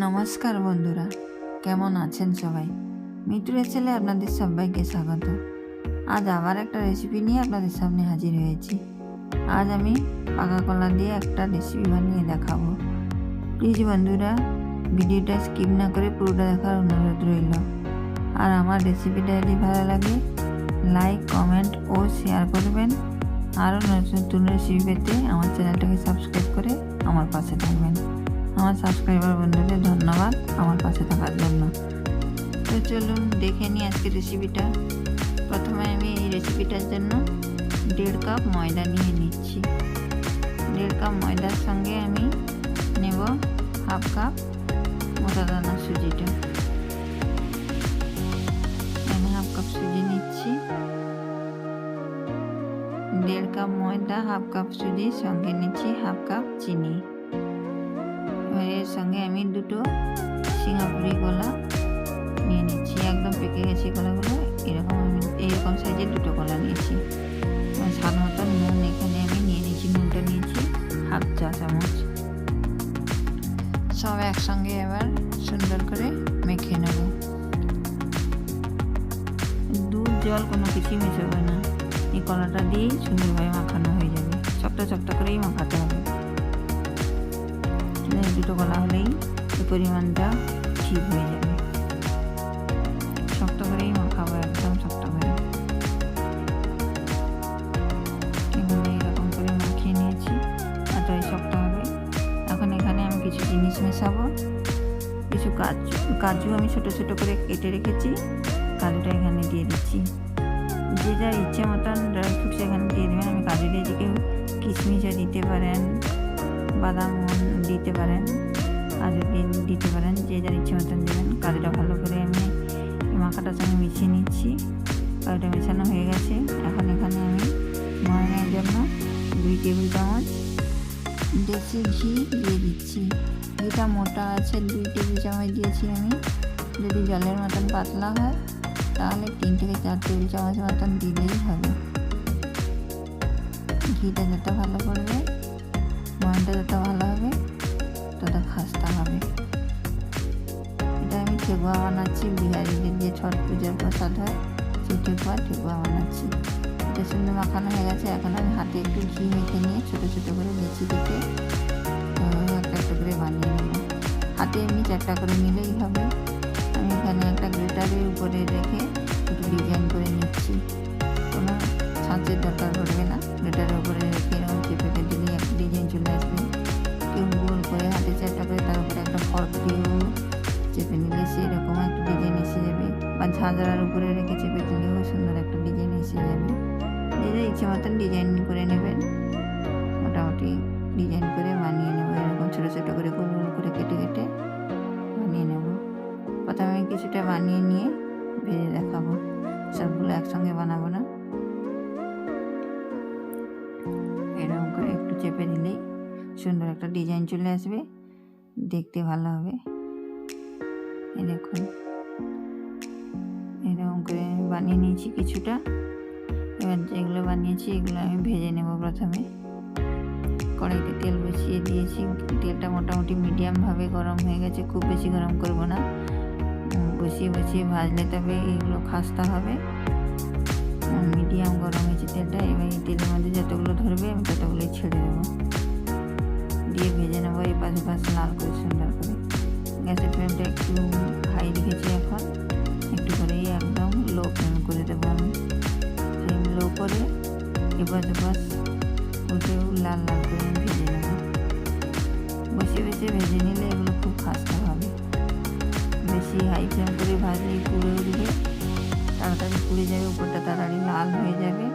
নমস্কার বন্ধুরা, কেমন আছেন সবাই? মিতুরের ছেলে আপনাদের সবাইকে স্বাগত। আজ আবার একটা রেসিপি নিয়ে আপনাদের সামনে হাজির হয়েছি। আজ আমি পাকা কলা দিয়ে একটা রেসিপি বানিয়ে দেখাবো। প্লিজ বন্ধুরা, ভিডিওটা স্কিপ না করে পুরোটা দেখার অনুরোধ রইল। আর আমার রেসিপিটা যদি ভালো লাগে লাইক কমেন্ট ও শেয়ার করবেন। আরও নতুন নতুন রেসিপি পেতে আমার চ্যানেলটাকে সাবস্ক্রাইব করে আমার পাশে থাকবেন। আমার সাবস্ক্রাইবার বন্ধুদের ধন্যবাদ। আমার পাশে থাকার জন্য। তো চলুন দেখে নিই আজকে রেসিপিটা প্রথমে আমি এই রেসিপিটার জন্য দেড় কাপ ময়দা নিয়ে নিচ্ছি। দেড় কাপ ময়দার সঙ্গে আমি নেব হাফ কাপ মোটা দানা সুজিটা। আমি হাফ কাপ সুজি নিচ্ছি। দেড় কাপ ময়দা, হাফ কাপ সুজি, সঙ্গে নিচ্ছি হাফ কাপ চিনি। এর সঙ্গে আমি দুটো সিঙ্গাপুরি কলা নিয়ে নিচ্ছি। একদম পেকে গেছে কলাগুলো। এরকম আমি এইরকম সাইজের দুটো কলা নিয়েছি। স্বাদ মতন নুন এখানে আমি নিয়ে নিয়েছি, নুনটা নিয়েছি হাফ চা চামচ। সব একসঙ্গে এবার সুন্দর করে মেখে নেব। দুধ, জল কোনো কিছুই মেশাবে না। এই কলাটা দিয়েই সুন্দরভাবে মাখানো হয়ে যাবে। চপটা চপটা করেই মাখাতে হবে। দুটো কলা হলেই এই পরিমাণটা ঠিক হয়ে যাবে। শক্ত করেই মাখাবো, একদম শক্ত করে। এরকম করে মাখিয়ে নিয়েছি, এতই শক্ত হবে। এখন এখানে আমি কিছু জিনিস মেশাবো। কিছু কাজু কাজু আমি ছোট ছোট করে কেটে রেখেছি, কাজুটা এখানে দিয়ে দিচ্ছি। যে যার ইচ্ছে মতন ড্রাই ফ্রুটস এখানে দিয়ে দেবেন। আমি কাজু দিয়েছি কেউ কিশমিশও দিতে পারেন, বাদাম কাজুটা মেশানো হয়ে গেছে। এখন এখানে আমি ময়নের জন্য দুই টেবিল চামচ দেশি ঘি দিয়ে দিচ্ছি। ঘিটা মোটা আছে, দুই টেবিল চামচ দিয়েছি আমি। যদি জলের মতন পাতলা হয়, তাহলে তিন থেকে চার টেবিল চামচ মতন দিলেই হবে। ঘিটা যত ভালো পড়বে ময়নটা যত ভালো হবে, তত খাস্তা হবে। এটা আমি ঠেকুয়া বানাচ্ছি, বিহারিদের যে ছট পুজোর প্রসাদ হয় সেই ঠেকুয়া ঠেকুয়া বানাচ্ছি। এটা সুন্দর মাখানো হয়ে গেছে, এখন আমি হাতে একটু ঘি মেখে নিয়ে ছোটো ছোটো করে লিচি কেটে একটা করে বানিয়ে নেব। হাতে এমনি চারটা করে নিলেই হবে। আমি এখানে একটা গ্রেটারের উপরে রেখে একটু ডিজাইন করে নিচ্ছি। কোনো ছাঁচের দরকার পড়বে না। গ্রেটারের উপরে রেখে এরকম চেপে দিলে একটা ডিজাইন চলে আসবে। কেউ গোল করে হাতে চারটা করে তার উপরে একটা ফর্ক দিয়েও চেপে নিলে সেরকম একটা ডিজাইন এসে যাবে। বা ঝাঁঝরার উপরে ইচ্ছে মতন ডিজাইন করে নেবেন। মোটামুটি ডিজাইন করে বানিয়ে নেব, এরকম ছোটো ছোটো করে গোল গোল করে কেটে কেটে বানিয়ে নেব। প্রথমে কিছুটা বানিয়ে নিয়ে ভেজে দেখাবো। সবগুলো একসঙ্গে বানাবো না। এরকম করে একটু চেপে দিলেই সুন্দর একটা ডিজাইন চলে আসবে। দেখতে ভালো হবে। দেখুন। এরকম করে বানিয়ে নিয়েছি কিছুটা। এবার যেগুলো বানিয়েছি, এগুলো আমি ভেজে নেব প্রথমে। কড়াইতে তেল বসিয়ে দিয়েছি। তেলটা মোটামুটি মিডিয়ামভাবে গরম হয়ে গেছে, খুব বেশি গরম করব না। বসিয়ে বসিয়ে ভাজলে তবে এগুলো খাস্তা হবে। মিডিয়াম গরম হয়েছে তেলটা, এবার এই তেলের মধ্যে যতগুলো ধরবে আমি ততগুলোই ছেড়ে দেবো। দিয়ে ভেজে নেব এই পাশে পাশে লাল করে সুন্দর করে। গ্যাসের ফ্লেমটা একটু হাই রেখেছি এখন। এপাশ এপাশ ওতেও লাল লাল করে ভেজে নেব বসে বসে ভেজে নিলে এগুলো খুব খাস্তা হবে বেশি হাই ফ্লেম করে ভাজলেই পুড়ে উঠবে তাড়াতাড়ি পুড়ে যাবে উপরটা তাড়াতাড়ি লাল হয়ে যাবে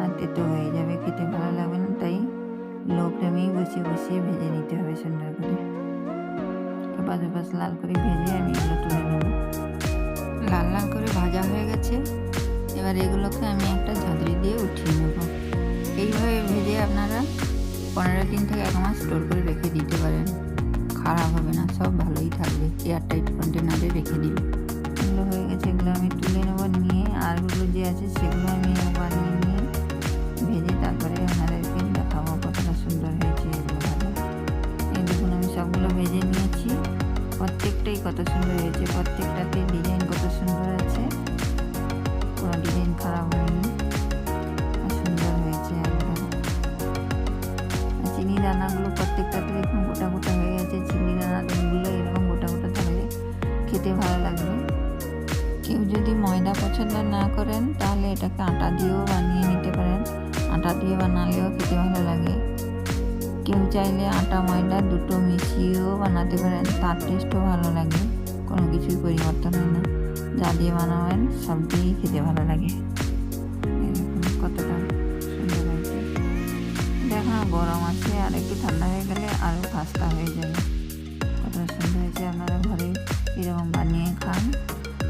আর তেতো হয়ে যাবে খেতে ভালো লাগবে না তাই লো ফ্লেমেই বসিয়ে বসিয়ে ভেজে নিতে হবে সুন্দর করে এপাশ এপাশ লাল করে ভেজে আমি এগুলো তুলে নেব লাল লাল করে ভাজা হয়ে গেছে এবার এগুলোকে আমি একটা ঝাঁঝরি দিয়ে উঠিয়ে নেব। এইভাবে ভেজে আপনারা পনেরো দিন থেকে এক মাস স্টোর করে রেখে দিতে পারেন। খারাপ হবে না, সব ভালোই থাকবে। এয়ারটাইট কন্টেনারে রেখে দিন। এগুলো হয়ে গেছে, এগুলো আমি তুলে নেব, নিয়ে আরগুলো যে আছে সেগুলো আমি বানিয়ে নিয়ে ভেজে তারপরে আপনাদেরকে দেখাবো কতটা সুন্দর হয়েছে, এগুলো ভালো। এই দেখুন, আমি সবগুলো ভেজে নিয়েছি। প্রত্যেকটাই কত সুন্দর হয়েছে, প্রত্যেকটাতে ডিজাইন কত সুন্দর পছন্দ না করেন, তাহলে এটাকে আটা দিয়েও বানিয়ে নিতে পারেন। আটা দিয়ে বানালেও খেতে ভালো লাগে। কেউ চাইলে আটা, ময়দা দুটো মিশিয়েও বানাতে পারেন, তার টেস্টও ভালো লাগে। কোনো কিছুই পরিবর্তন হয় না। যা দিয়ে বানাবেন, সব দিয়েই খেতে ভালো লাগে। দেখুন কতটা এটা গরম আছে, আর একটু ঠান্ডা হয়ে গেলে আরও খাস্তা হয়ে যাবে। কতটা সুন্দর হয়েছে, আপনারা ঘরে এরকম বানিয়ে খান।